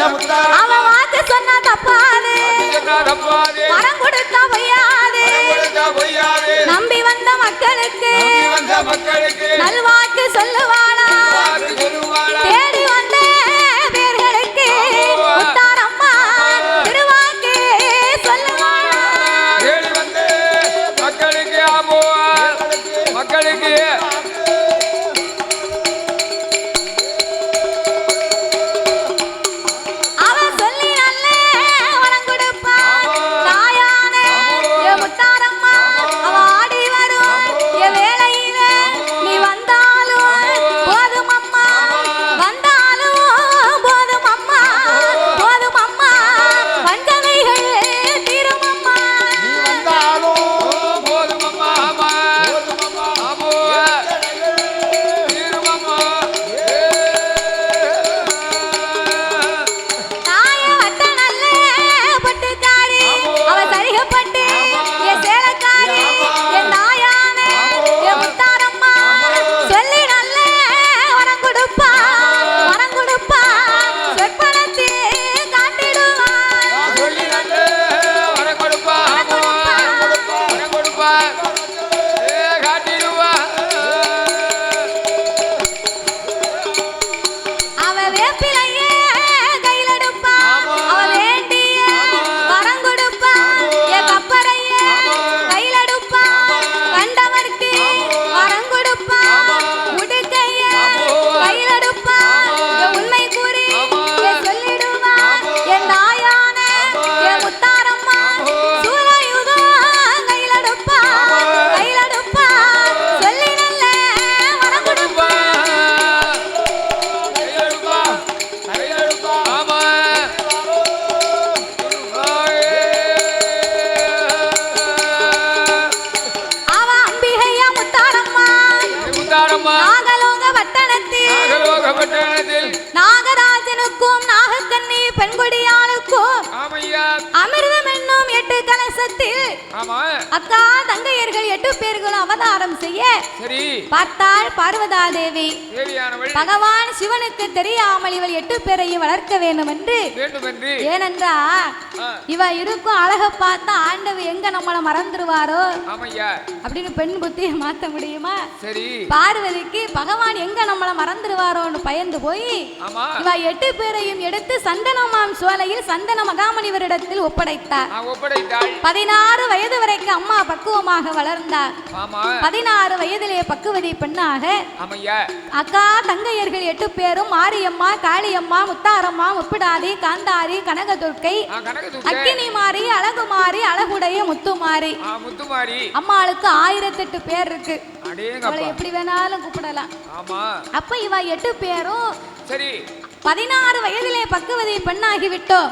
அவன் வாக்கு சொன்னா தப்பாது. வரம் கொடுத்தா பொய்யாது. நம்பி வந்த மக்களுக்கு மக்களுக்கு நல்வாக்கு சொல்லுவானா ஆமா. அக்கா தங்கையர்கள் எட்டு பேர்களும் அவதாரம் செய்ய சரி. பார்த்தாள் பார்வதா தேவி பகவான் சிவனுக்கு தெரியாமல் இவள் எட்டு பேரையும் வளர்க்க வேண்டும் என்று ஏனென்றா இவ இருக்கும் அழக பார்த்தா ஆண்டவர் எங்க நம்மளை மறந்துருவாரோ? அப்படின்னு பெண் புத்தியை மாத்த முடியுமா? சரி. பார்வதிக்கு பகவான் எங்க நம்மள மறந்துடுவாரோன்னு பயந்து போய் இவ எட்டு பேரையும் எடுத்து சந்தனமாம் சோலையில் சந்தன மகாமுனிவரிடத்தில் ஒப்படைத்தார். ஒப்படைத்தாள். பதினாறு வயது வரைக்கும் அம்மா பக்குவமாக வளர்ந்தார். பதினாறு வயதிலே பக்குவதி பெண்ணாக. அக்கா தங்கையர்கள் எட்டு பேரும் மாரியம்மா காளியம்மா முத்தாரம்மா முப்பிடாதி காந்தாரி கனகதுர்க்கை அக்கினி மாறி அழகுமாரி அழகுடைய முத்துமாரி. அம்மாளுக்கு ஆயிரத்தெட்டு பேர் இருக்கு. எப்படி வேணாலும் கூப்பிடலாம். அப்ப இவ எட்டு பேரும் சரி. பதினாறு வயதிலே பக்குவதி பெண்ணாகி விட்டோம்.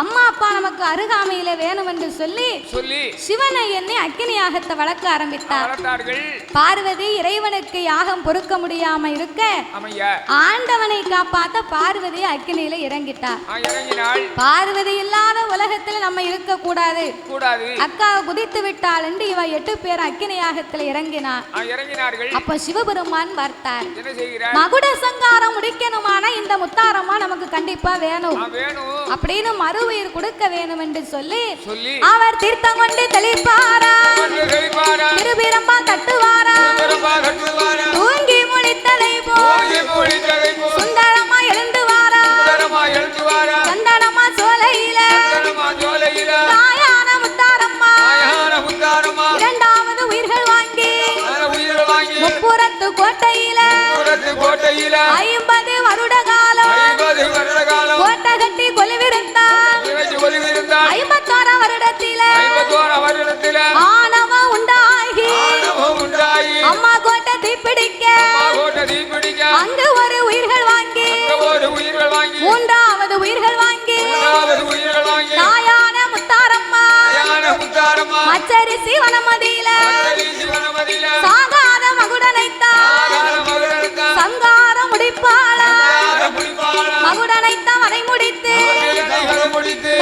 அம்மா அப்பா நமக்கு அருகாமையில வேணும் என்று சொல்லி சொல்லி சிவனை எண்ணி அக்கினி யாகத்தை வளர்க்க ஆரம்பித்தார். பார்வதி இறைவனுக்கு யாகம் பொறுக்க முடியாம இருக்க ஆண்டவனை காப்பாத்த பார்வதி அக்கினியில இறங்கிட்டார். பார்வதி இல்லாத உலகத்துல நம்ம இருக்க கூடாது. அக்கா குதித்து விட்டாள் என்று இவ எட்டு பேர் அக்கினி யாகத்துல இறங்கினார் அப்ப சிவபெருமான் பார்த்தார் மகுட சங்காரம் முடிக்கணுமானா இந்த முத்தாரமா நமக்கு கண்டிப்பா வேணும். ஆ அப்படின்னு மறு உயிர் கொடுக்க வேணும் என்று சொல்லி அவர் தீர்த்தம் கொண்டு தெளிப்பாரா? திருபிரம்பா கட்டுவாரா? தூங்கி முடித்ததை போல் சுந்தரமா எழுந்து வாரா. சுந்தரமா எழுந்துவாரா சந்தனமா சோலையில. தாயான முத்தாரம்மா இரண்டாவது உயிர்கள் வாங்கி. முப்புறத்து கோட்டையில. கோட்டையில. ஐம்பது அங்கு ஒரு உயிர்கள் வாங்கி மூன்றாவது உயிர்கள் வாங்கி தாயான முத்தாரம்மா மச்சரிசி வனமதியில சாகாத மகுடனைத்தான் சங்காரம் முடிப்பாளா மகுடனைத்தான் வரை முடித்து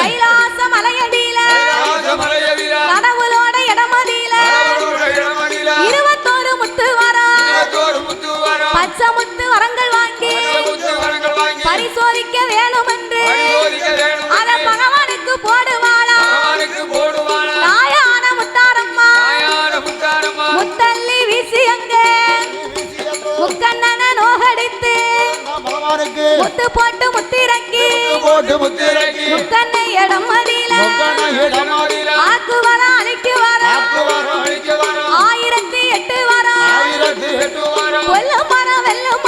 கைலாச மலையடியில கடவுளோட இடமதியில இருபத்தோரு முத்து வரா இருபத்தோரு முத்து வேண்டும் என்று அதை பகவானுக்கு போடுவாளா? தாயான முத்தாரம்மா. முத்தள்ளி வீசியங்க முக்கண்ணன நோகடித்து முத்து போட்டு முத்திறக்கி முத்தன்னை இடம் மறியில ஆக்கு வர. அழிக்கு வர. ஆயிரத்தி எட்டு வர. கொல்லும் வர வெல்லும்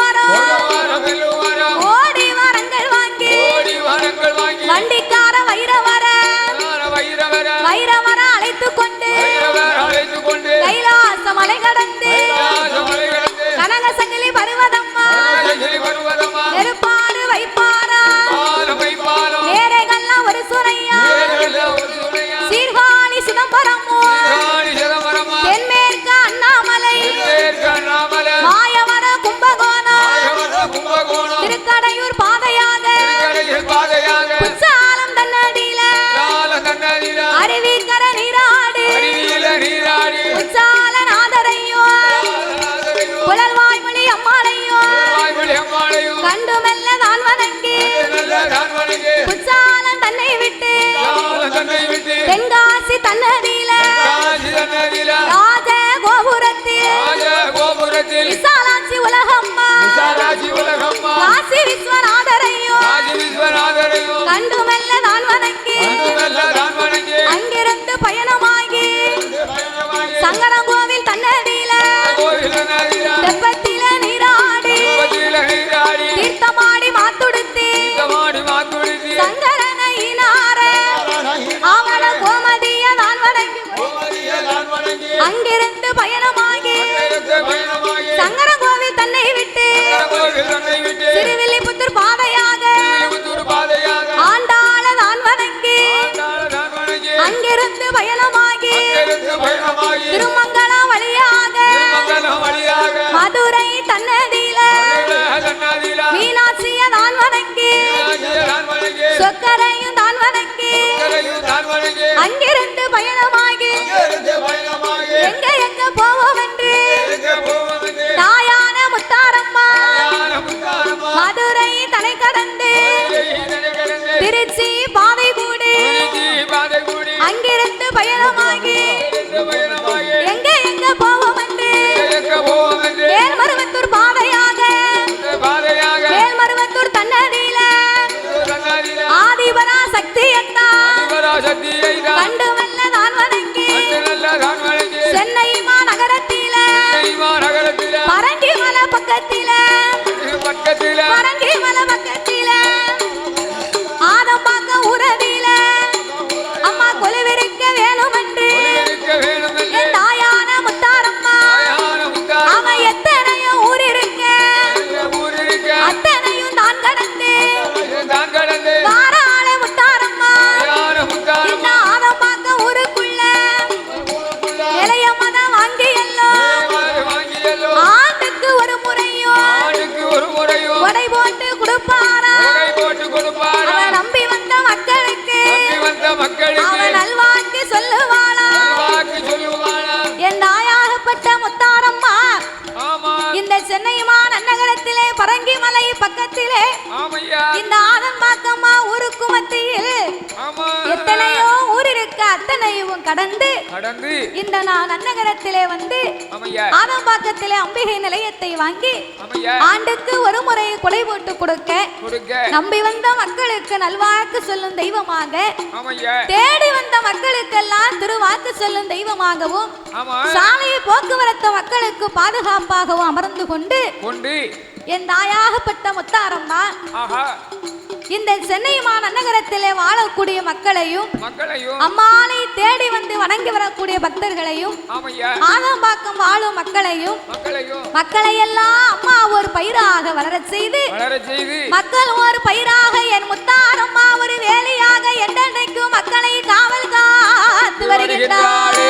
ತನ್ನದೇ நகரத்திலே கண்டு வல்ல நான் வணங்கி சென்னை மாநகரத்திலே பரங்கிமல அத்தனையும் கடந்து கடந்து இந்த நான் அன்னகரத்திலே வந்து ஆனம்பாக்கத்திலே அம்பிகை நிலையத்தை வாங்கி ஆண்டுக்கு ஒரு முறை கொலை போட்டு கொடுக்க நம்பி வந்த மக்களுக்கு நல்வாக்கு சொல்லும் தெய்வமாக தேடி வந்த மக்களுக்கெல்லாம் திருவாக்கு சொல்லும் தெய்வமாகவும் சாலை போக்குவரத்து மக்களுக்கு பாதுகாப்பாகவும் அமர்ந்து கொண்டு என் தாயாகப்பட்ட முத்தாரம்மா இந்த சென்னை நகரத்திலே வாழக்கூடிய மக்களையும் அம்மாளை தேடி வந்து வணங்கி வரக்கூடிய பக்தர்களையும் ஆதம்பாக்கம் வாழும் மக்களையும் மக்களை எல்லாம் அம்மா ஒரு பயிராக வளர செய்து மக்கள் ஒரு பயிராக என் முத்தாரம்மா ஒரு வேலையாக என்றென்றைக்கும் மக்களை காவல் காத்து வருகின்றார்.